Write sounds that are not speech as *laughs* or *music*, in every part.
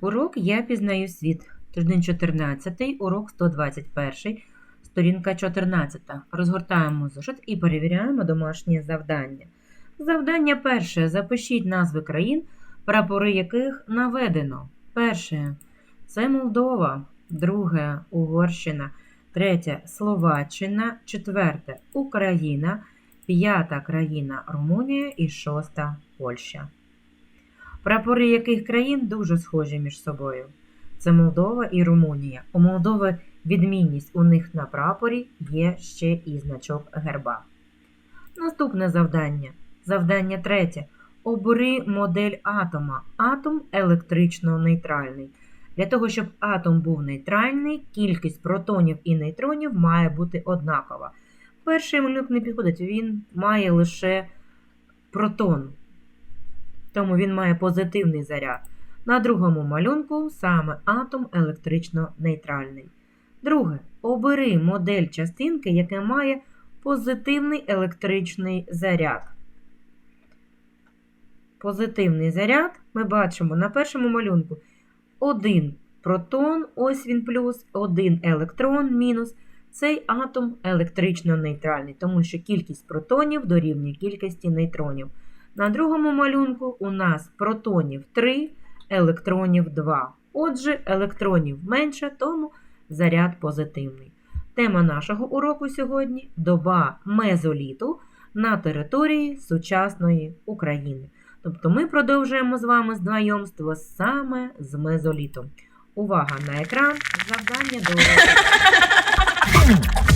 Урок Я пізнаю світ. Тиждень 14, урок 121, сторінка 14. Розгортаємо зошит і перевіряємо домашнє завдання. Завдання перше. Запишіть назви країн, прапори яких наведено. Перше це Молдова, друге Угорщина, третє Словаччина, четверте Україна, п'ята країна Румунія і шоста Польща. Прапори яких країн дуже схожі між собою. Це Молдова і Румунія. У Молдови відмінність у них на прапорі є ще і значок герба. Наступне завдання. Завдання третє. Обери модель атома. Атом електрично нейтральний. Для того, щоб атом був нейтральний, кількість протонів і нейтронів має бути однакова. Перший малюнок не підходить, він має лише протон, тому він має позитивний заряд. На другому малюнку саме атом електрично нейтральний. Друге. Обери модель частинки, яка має позитивний електричний заряд. Позитивний заряд ми бачимо на першому малюнку. Один протон, ось він плюс, один електрон мінус. Цей атом електрично нейтральний, тому що кількість протонів дорівнює кількості нейтронів. На другому малюнку у нас протонів 3, електронів 2. Отже, електронів менше, тому заряд позитивний. Тема нашого уроку сьогодні доба мезоліту на території сучасної України. Тобто ми продовжуємо з вами знайомство саме з мезолітом. Увага на екран, завдання до уроку. *laughs*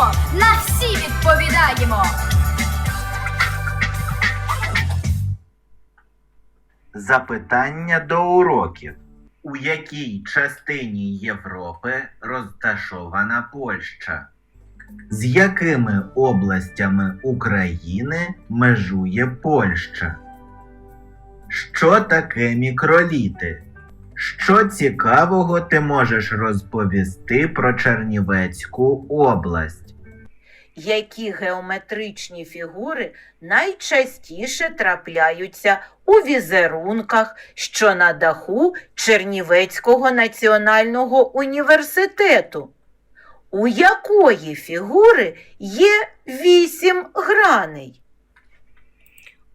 Запитання на всі відповідаємо. Запитання до уроків. У якій частині Європи розташована Польща? З якими областями України межує Польща? Що таке мікроліти? Що цікавого ти можеш розповісти про Чернівецьку область? які геометричні фігури найчастіше трапляються у візерунках, що на даху Чернівецького національного університету. У якої фігури є вісім граней?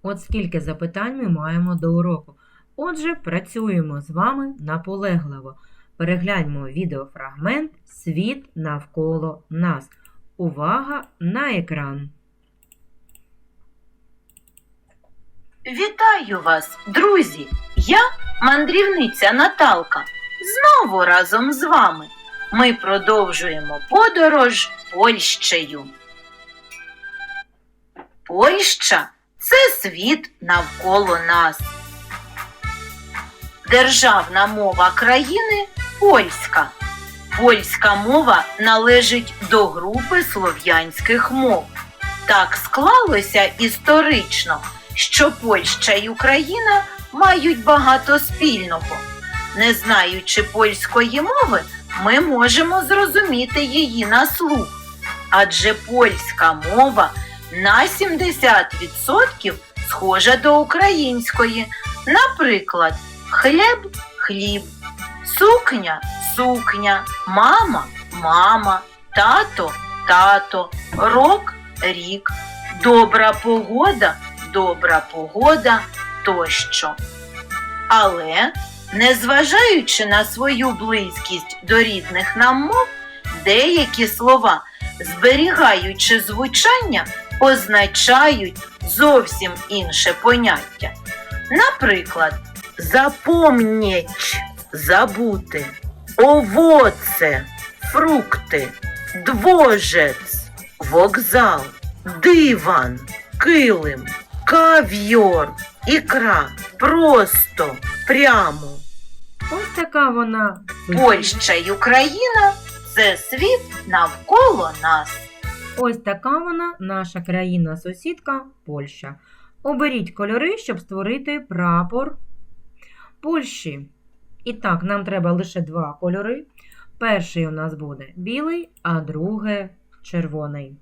От скільки запитань ми маємо до уроку. Отже, працюємо з вами наполегливо. Перегляньмо відеофрагмент Світ навколо нас. Увага на екран. Вітаю вас, друзі! Я мандрівниця Наталка. Знову разом з вами. Ми продовжуємо подорож Польщею. Польща це світ навколо нас. Державна мова країни польська. Польська мова належить до групи слов'янських мов. Так склалося історично, що Польща і Україна мають багато спільного. Не знаючи польської мови, ми можемо зрозуміти її на слух. Адже польська мова на 70% схожа до української. Наприклад, хліб хліб, сукня сукня, мама мама, тато тато, рок рік, добра погода добра погода тощо. Але, незважаючи на свою близькість до рідних нам мов, деякі слова, зберігаючи звучання, означають зовсім інше поняття. Наприклад, запомніть забути, овоце, фрукти, двожець, вокзал, диван, килим, кав'йор, ікра, просто, прямо. Ось така вона. Польща й Україна це світ навколо нас. Ось така вона, наша країна-сусідка Польща. Оберіть кольори, щоб створити прапор Польщі. І так, нам треба лише два кольори. Перший у нас буде білий, а другий червоний.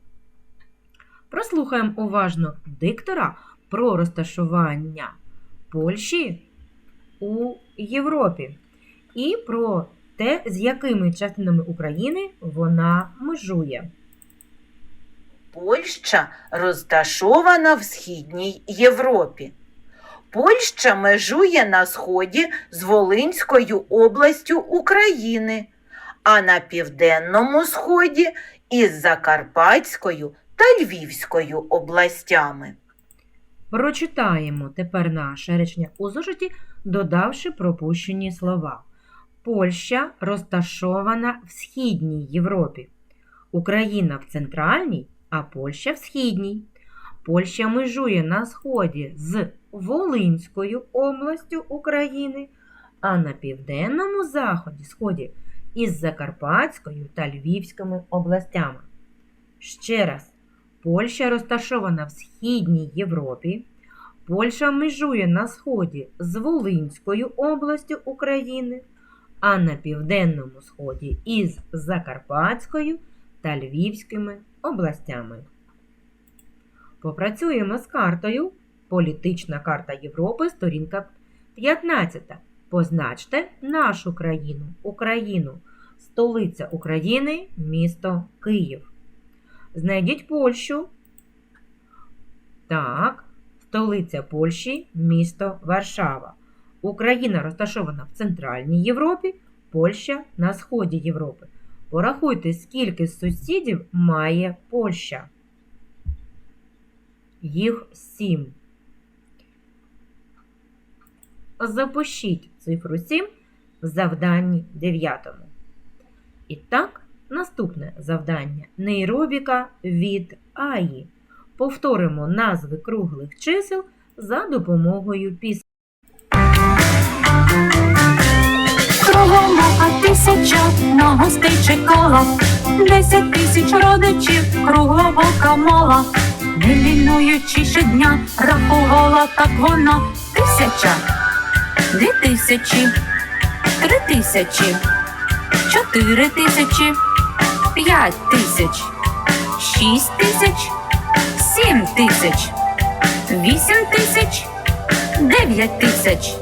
Прослухаємо уважно диктора про розташування Польщі у Європі і про те, з якими частинами України вона межує. Польща розташована в Східній Європі. Польща межує на сході з Волинською областю України, а на південному сході із Закарпатською та Львівською областями. Прочитаємо тепер наше речення у зошиті, додавши пропущені слова. Польща розташована в Східній Європі. Україна в центральній, а Польща в східній. Польща межує на сході з Волинською областю України, а на південному заході сході із Закарпатською та Львівськими областями. Ще раз. Польща розташована в Східній Європі. Польща межує на сході з Волинською областю України, а на південному сході із Закарпатською та Львівськими областями. Попрацюємо з картою. Політична карта Європи, сторінка 15. Позначте нашу країну, Україну, столиця України, місто Київ. Знайдіть Польщу. Так, столиця Польщі, місто Варшава. Україна розташована в Центральній Європі, Польща на сході Європи. Порахуйте, скільки сусідів має Польща. Їх сім. Запишіть цифру 7 в завданні 9. І так, наступне завдання нейробіка від АІ. Повторимо назви круглих чисел за допомогою пісні. Кругом тисяча, на гостей чекала, десять тисяч родичів, круглобока мола, не лінуючи щодня, рахувала так вона тисяча, дві тисячі, три тисячі, чотири тисячі, п'ять тисяч, шість тисяч, сім тисяч, вісім тисяч, дев'ять тисяч,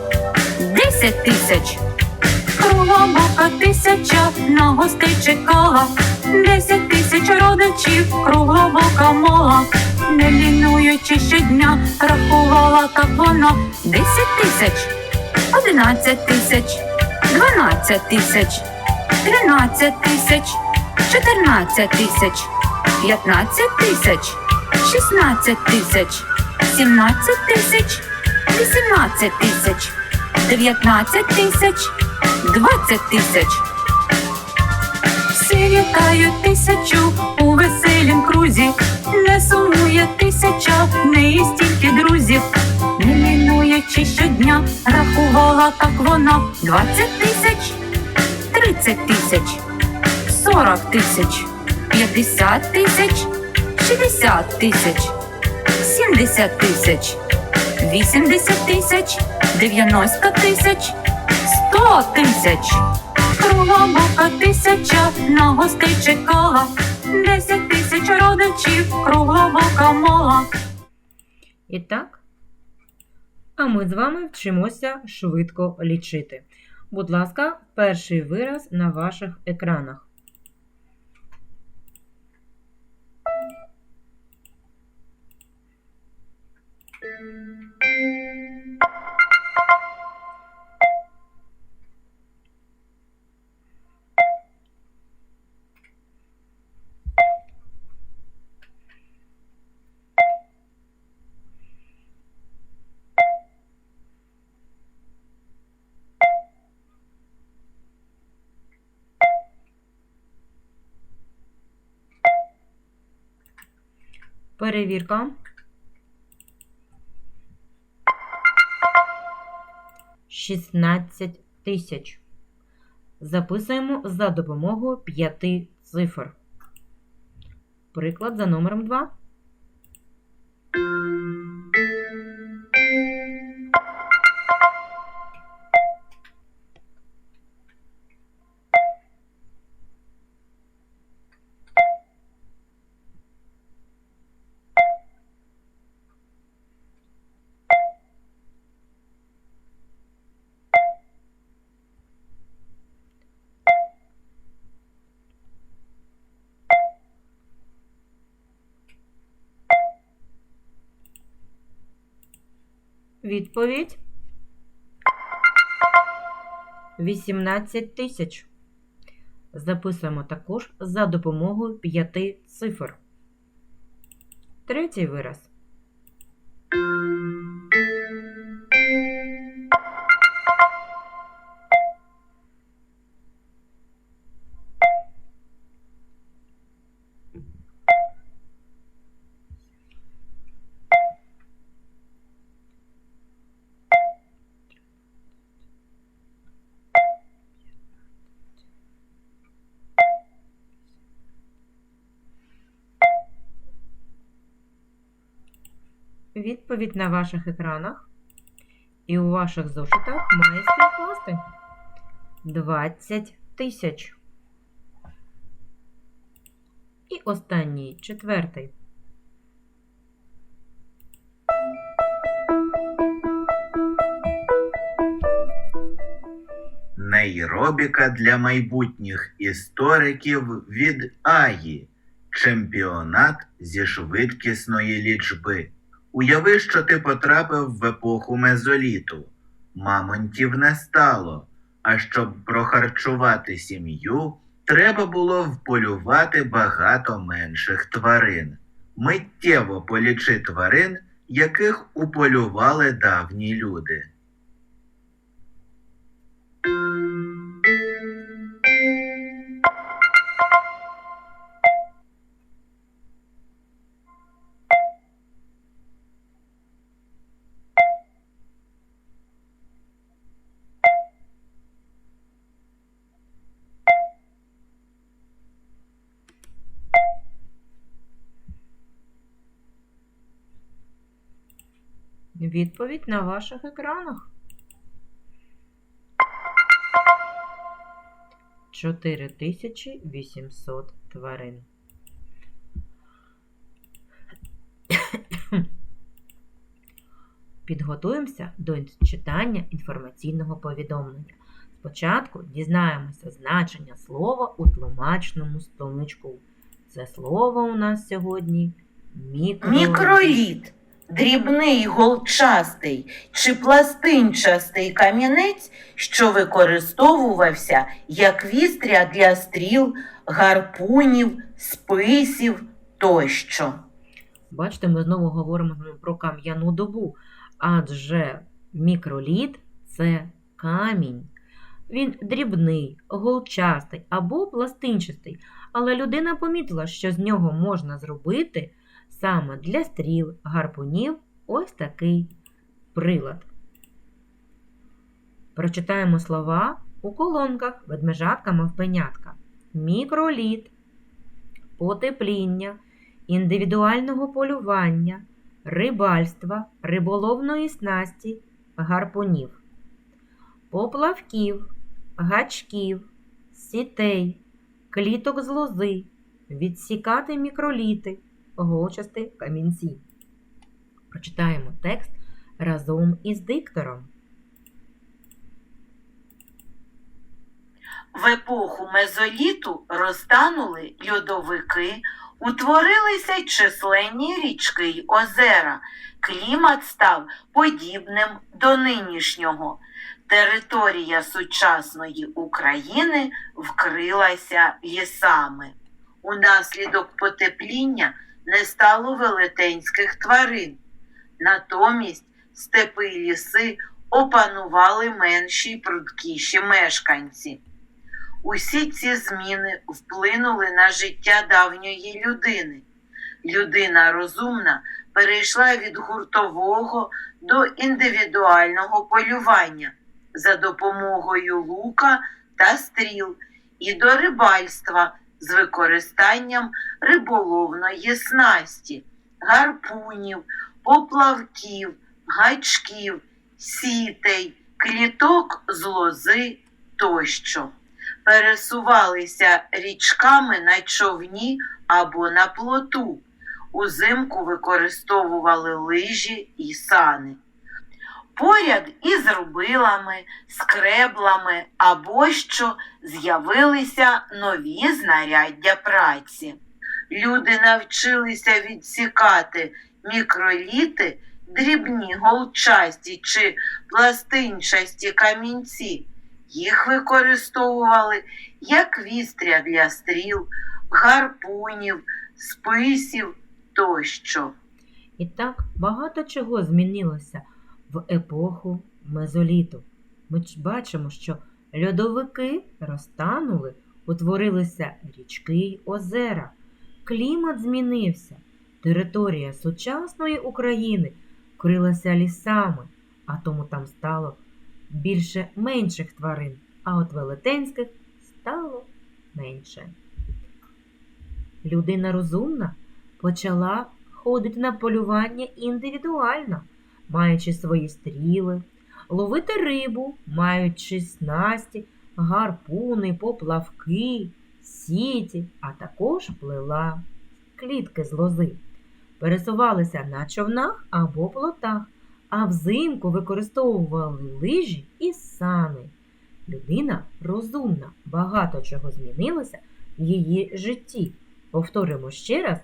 десять тисяч. Круглобока тисяча на гостей чекала, десять тисяч родичів, круглобока мола, не лінуючи щодня, рахувала так вона десять тисяч, одинадцять тисяч, дванадцять тисяч, тринадцять тисяч, чотирнадцять тисяч, п'ятнадцять тисяч, шістнадцять тисяч, сімнадцять тисяч, вісімнадцять тисяч, дев'ятнадцять тисяч. Двадцять тисяч. Всі вітають тисячу у веселім крузі. Не сумує тисяча, в неї стільки друзів. Не лінуючи щодня, рахувала так вона двадцять тисяч, тридцять тисяч, сорок тисяч, п'ятдесят тисяч, шістдесят тисяч, сімдесят тисяч, вісімдесят тисяч, дев'яносто тисяч сто тисяч, кругом ока тисяча на гостей чекала, десять тисяч родичів кругом ока мола. І так, а ми з вами вчимося швидко лічити. Будь ласка, перший вираз на ваших екранах. Перевірка. Шістнадцять тисяч. Записуємо за допомогою п'яти цифр. Приклад за номером 2. Відповідь 18 тисяч. Записуємо також за допомогою п'яти цифр. Третій вираз. Відповідь на ваших екранах і у ваших зошитах має співпасти 20 тисяч. І останній, четвертий. Нейробіка для майбутніх істориків від Аї. Чемпіонат зі швидкісної лічби. Уяви, що ти потрапив в епоху мезоліту. Мамонтів не стало. А щоб прохарчувати сім'ю, треба було вполювати багато менших тварин. Миттєво полічи тварин, яких уполювали давні люди. Відповідь на ваших екранах. 4800 тварин. Підготуємося до читання інформаційного повідомлення. Спочатку дізнаємося значення слова у тлумачному столичку. Це слово у нас сьогодні мікро... Мікроліт дрібний голчастий чи пластинчастий камінець, що використовувався як вістря для стріл, гарпунів, списів тощо. Бачите, ми знову говоримо про кам'яну добу, адже мікроліт це камінь. Він дрібний, голчастий або пластинчастий, але людина помітила, що з нього можна зробити саме для стріл, гарпунів ось такий прилад. Прочитаємо слова у колонках ведмежатка мавпенятка. Мікроліт, потепління, індивідуального полювання, рибальства, риболовної снасті, гарпунів, поплавків, гачків, сітей, кліток з лози, відсікати мікроліти, голчасти камінці. Прочитаємо текст разом із диктором. В епоху мезоліту розтанули льодовики, утворилися численні річки й озера. Клімат став подібним до нинішнього. Територія сучасної України вкрилася лісами. Унаслідок потепління не стало велетенських тварин. Натомість степи й ліси опанували менші й прудкіші мешканці. Усі ці зміни вплинули на життя давньої людини. Людина розумна перейшла від гуртового до індивідуального полювання за допомогою лука та стріл і до рибальства з використанням риболовної снасті, гарпунів, поплавків, гачків, сітей, кліток з лози тощо. Пересувалися річками на човні або на плоту. Узимку використовували лижі і сани. Поряд із рубилами, скреблами або що з'явилися нові знаряддя праці. Люди навчилися відсікати мікроліти, дрібні голчасті чи пластинчасті камінці. Їх використовували як вістря для стріл, гарпунів, списів тощо. І так багато чого змінилося в епоху мезоліту. Ми бачимо, що льодовики розтанули, утворилися річки й озера, клімат змінився, територія сучасної України вкрилася лісами, а тому там стало більше менших тварин, а от велетенських стало менше. Людина розумна почала ходити на полювання індивідуально, маючи свої стріли, ловити рибу, маючи снасті, гарпуни, поплавки, сіті, а також плела клітки з лози. Пересувалися на човнах або плотах, а взимку використовували лижі і сани. Людина розумна, багато чого змінилося в її житті. Повторимо ще раз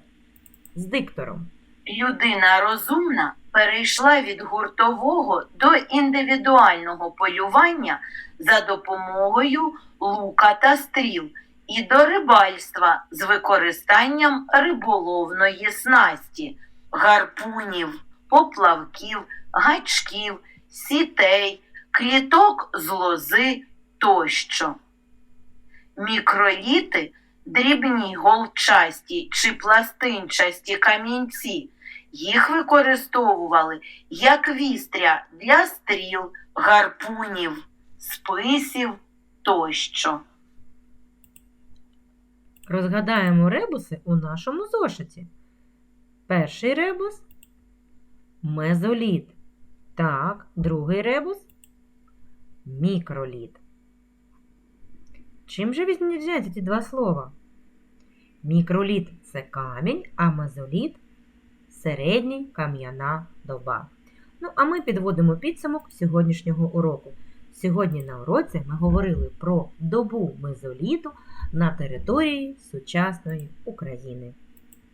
з диктором. Людина розумна перейшла від гуртового до індивідуального полювання за допомогою лука та стріл і до рибальства з використанням риболовної снасті, гарпунів, поплавків, гачків, сітей, кліток з лози тощо. Мікроліти дрібні голчасті чи пластинчасті камінці. Їх використовували як вістря для стріл, гарпунів, списів тощо. Розгадаємо ребуси у нашому зошиті. Перший ребус мезоліт. Так, другий ребус мікроліт. Чим же відрізняються ці два слова? Мікроліт це камінь, а мезоліт середній кам'яна доба. Ну, а ми підводимо підсумок сьогоднішнього уроку. Сьогодні на уроці ми говорили про добу мезоліту на території сучасної України.